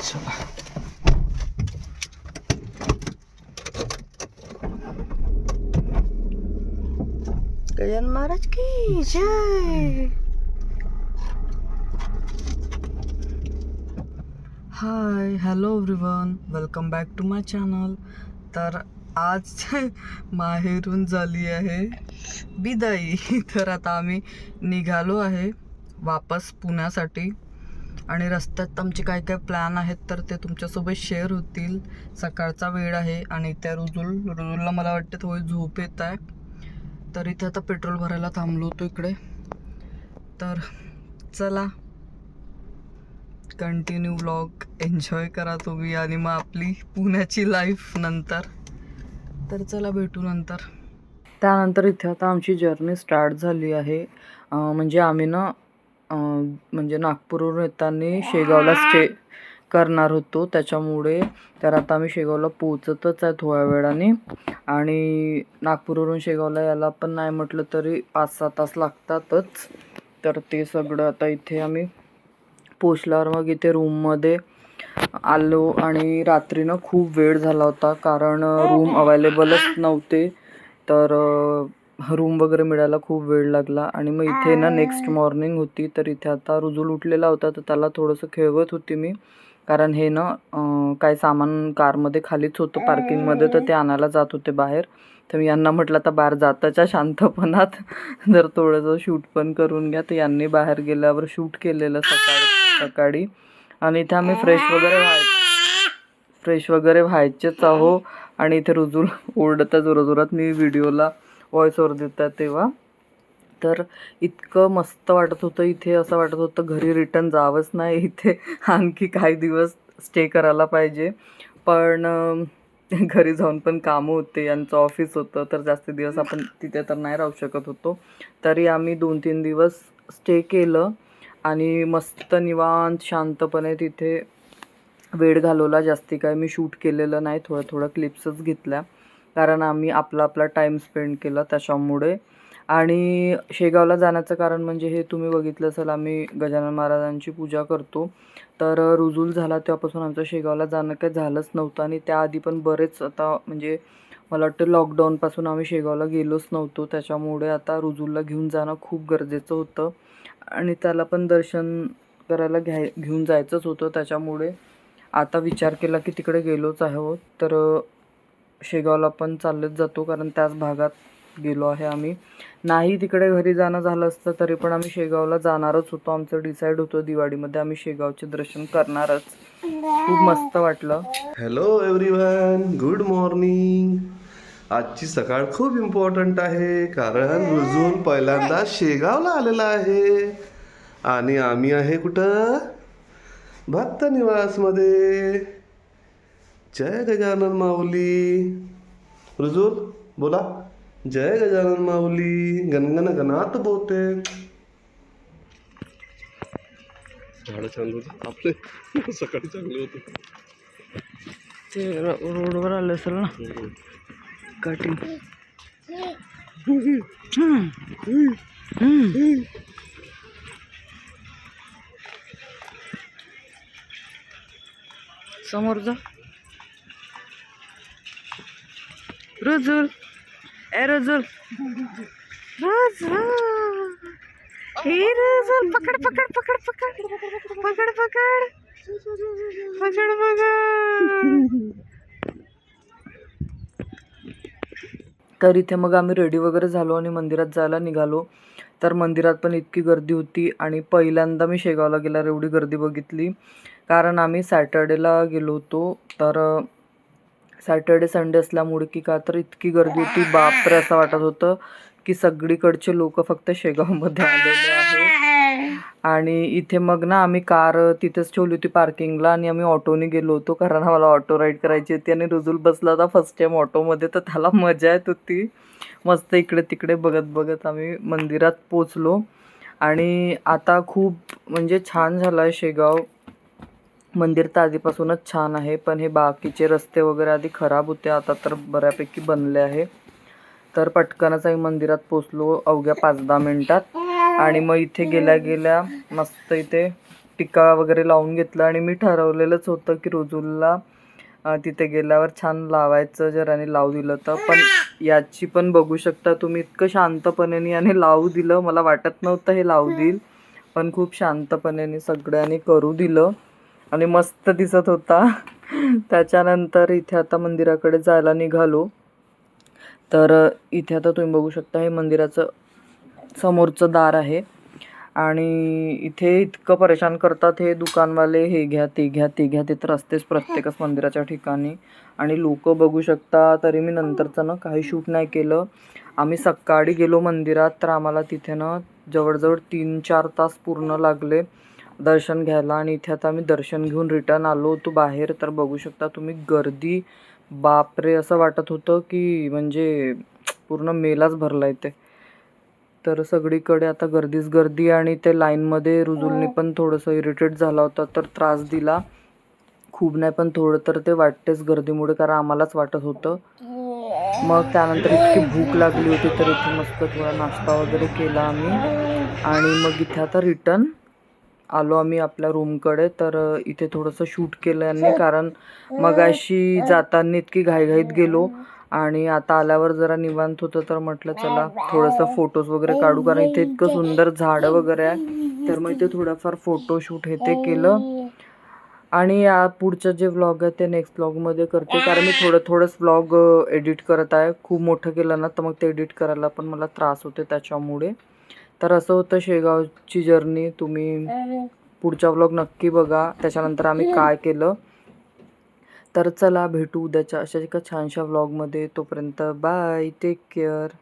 चला गजान महाराज की जय. Hi hello everyone welcome back to my channel तर आज माहेरून झाली आहे. बिदाई. तर आता आम्ही निघालो आहे वापस पुण्यासाठी. आणि रस्त्यात आमचे काय काय प्लॅन आहेत तर ते तुमच्यासोबत शेअर होतील. सकाळचा वेळ आहे आणि त्या रुजूल रुजूलला मला वाटते थोडी झोप येत आहे. तर इथे आता पेट्रोल भरायला थांबलो होतो इकडे. तर चला. कंटिन्यू व्लॉग एन्जॉय करा तुम्ही आणि मग आपली पुण्याची लाईफ नंतर. तर चला भेटू नंतर. त्यानंतर इथे आता आमची जर्नी स्टार्ट झाली आहे. म्हणजे आम्ही ना म्हणजे नागपूरवरून येताना शेगावला स्टे करणार होतो. त्याच्यामुळे तर आता आम्ही शेगावला पोचतच आहे थोड्या वेळाने. आणि नागपूरवरून शेगावला यायला पण नाही म्हटलं तरी पाच सहा तास लागतातच. तर ते सगळं आता इथे आम्ही पोचल्यावर मग इथे रूममध्ये आलो आणि रात्रीनं खूप वेळ झाला होता कारण रूम अवेलेबलच नव्हते. तर रूम वगैरे मिळायला खूप वेळ लागला आणि मग इथे ना नेक्स्ट मॉर्निंग होती तर इथे आता रुजूल उठलेला होता तर त्याला थोडंसं खेळवत होती मी. कारण हे ना काय सामान कारमध्ये खालीच होतं पार्किंगमध्ये तर ते आणायला जात होते बाहेर. तर मी यांना म्हटलं आता बाहेर जाताच्या शांतपणात जर थोडंसं शूट पण करून घ्या. तर यांनी बाहेर गेल्यावर शूट केलेलं सकाळी सकाळी. आणि इथे आम्ही फ्रेश वगैरे व्हाय फ्रेश वगैरे व्हायचेच आहो आणि इथे रुजूल ओरडता जोराजोरात. मी व्हिडिओला व्हॉइस ओवर देतात तेव्हा. तर इतकं मस्त वाटत होतं इथे. असं वाटत होतं घरी रिटर्न जावंच नाही. इथे आणखी काही दिवस स्टे करायला पाहिजे. पण घरी जाऊन पण कामं होते. यांचं ऑफिस होतं. तर जास्त दिवस आपण तिथे तर नाही राहू शकत होतो. तरी आम्ही दोन तीन दिवस स्टे केलं. आणि मस्त निवांत शांतपणे तिथे वेळ घालवला. जास्ती काय मी शूट केलेलं नाही. थोडं थोडं क्लिप्सच घेतल्या. कारण आम्ही आपला आपला टाईम स्पेंड केला त्याच्यामुळे. आणि शेगावला जाण्याचं कारण म्हणजे हे तुम्ही बघितलं असेल आम्ही गजानन महाराजांची पूजा करतो. तर रुजूल झाला तेव्हापासून आमचं शेगावला जाणं काही झालंच नव्हतं. आणि त्याआधी पण बरेच आता म्हणजे मला वाटतं लॉकडाऊनपासून आम्ही शेगावला गेलोच नव्हतो. त्याच्यामुळे आता रुजूला घेऊन जाणं खूप गरजेचं होतं. आणि त्याला पण दर्शन करायला घ्याय घेऊन जायचंच होतं. त्याच्यामुळे आता विचार केला की तिकडे गेलोच आहोत. तर शेगावला पण चाललेच जातो कारण त्याच भागात गेलो आहे आम्ही. नाही तिकडे घरी जाणं झालं असतं तरी पण आम्ही शेगावला जाणारच होतो. आमचं डिसाईड होतं दिवाळीमध्ये आम्ही शेगावचे दर्शन करणारच. खूप मस्त वाटलं. हॅलो एव्हरीवन गुड मॉर्निंग आजची सकाळ खूप इम्पॉर्टंट आहे कारण रुजून पहिल्यांदा शेगावला आलेला आहे. आणि आम्ही आहे कुठं? भक्त निवासमध्ये. जय गजानन माऊली. रुजूल बोला. जय गजानन माऊली. गणगण गणात बोते. झाडं छान होतं. आपले सकाळी चांगले होते. ते रोडवर आलं असेल ना? कटिंग समोर जा. रुजुल. ए रुजुल. रुजुल. हे रुजुल पकड पकड. पकड पकड. पकड पकड. पकड पकड. तर इथे मग आम्ही रेडी वगैरे झालो आणि मंदिरात जायला निघालो. तर मंदिरात पण इतकी गर्दी होती आणि पहिल्यांदा मी शेगावला गेल्यावर एवढी गर्दी बघितली. कारण आम्ही सॅटर्डेला गेलो होतो. तर सॅटर्डे संडे असल्यामुळे की का तर इतकी गर्दी होती. बापरे असं वाटत होतं की सगळीकडचे लोक फक्त शेगावमध्ये आलेले आणि इथे मग ना आम्ही कार तिथेच ठेवली होती पार्किंगला आणि आम्ही ऑटोने गेलो होतो कारण आम्हाला ऑटो राईड करायची होती आणि रुजूल बसला होता फर्स्ट टाइम ऑटोमध्ये. तर त्याला मजा येत होती. मस्त इकडे तिकडे बघत बघत आम्ही मंदिरात पोचलो आणि आता खूप म्हणजे छान झालं आहे शेगाव. मंदिर तर आधीपासूनच छान आहे पण हे बाकीचे रस्ते वगैरे आधी खराब होते आता तर बऱ्यापैकी बनले आहे. तर पटकनच आम्ही मंदिरात पोचलो अवघ्या पाच दहा मिनटात. आणि मग इथे गेल्या गेल्या मस्त इथे टिका वगैरे लावून घेतला आणि मी ठरवलेलंच होतं की रुजूला तिथे गेल्यावर छान लावायचं जर आणि लावू दिलं तर. पण याची पण बघू शकता तुम्ही इतकं शांतपणे आणि लावू दिलं. मला वाटत नव्हतं हे लावू देईल पण खूप शांतपणे सगळ्यांनी करू दिलं. आणि मस्त दिसत होता. त्याच्यानंतर इथे आता मंदिराकडे जायला निघालो. तर इथे आता तुम्ही बघू शकता हे मंदिराचं समोरचं दार आहे. आणि इथे इतकं परेशान करतात हे दुकानवाले हे घ्या ते घ्या ते घ्या ते तर असतेच प्रत्येकच मंदिराच्या ठिकाणी. आणि लोक बघू शकता तरी मी नंतरचं ना काही शूट नाही केलं. आम्ही सकाळी गेलो मंदिरात तर आम्हाला तिथे ना जवळजवळ तीन चार तास पूर्ण लागले दर्शन घ्यायला. आणि इथे आता आम्ही दर्शन घेऊन रिटर्न आलो होतो बाहेर. तर बघू शकता तुम्ही गर्दी बापरे! असं वाटत होतं की म्हणजे पूर्ण मेलाच भरला इथे. तर सगळीकडे आता गर्दीच गर्दी आणि ते लाईनमध्ये रुजुलनी पण थोडंसं इरिटेट झाला होता तर त्रास दिला. खूप नाही पण थोडं तर ते वाटतेच गर्दीमुळे कारण आम्हालाच वाटत होतं. मग त्यानंतर इतकी भूक लागली होती तर इथे मस्त थोडा नाश्ता वगैरे केला आम्ही. आणि मग इथे आता रिटर्न आलो आम्ही आपल्या रूमकडे तर इथे थोडंसं शूट केलं यांनी कारण मगाशी जाताना इतकी घाईघाईत गेलो. आणि आता आल्यावर जरा निवांत होतं तर म्हटलं चला थोडंसं फोटोज वगैरे काढू कारण इथे इतकं सुंदर झाडं वगैरे आहे तर मग इथे थोडंफार फोटोशूट हे ते केलं. आणि या पुढचं जे व्लॉग आहे ते नेक्स्ट व्लॉगमध्ये करते. कारण मी थोडं थोडंच व्लॉग एडिट करत आहे. खूप मोठं केलं ना तर मग ते एडिट करायला पण मला त्रास होते त्याच्यामुळे. तर असं होतं शेगावची जर्नी तुम्ही पुढचा व्लॉग नक्की बघा. त्याच्यानंतर आम्ही काय केलं? तर चला भेटू उद्याच्या अशा एका छानशा व्लॉगमध्ये तोपर्यंत बाय टेक केअर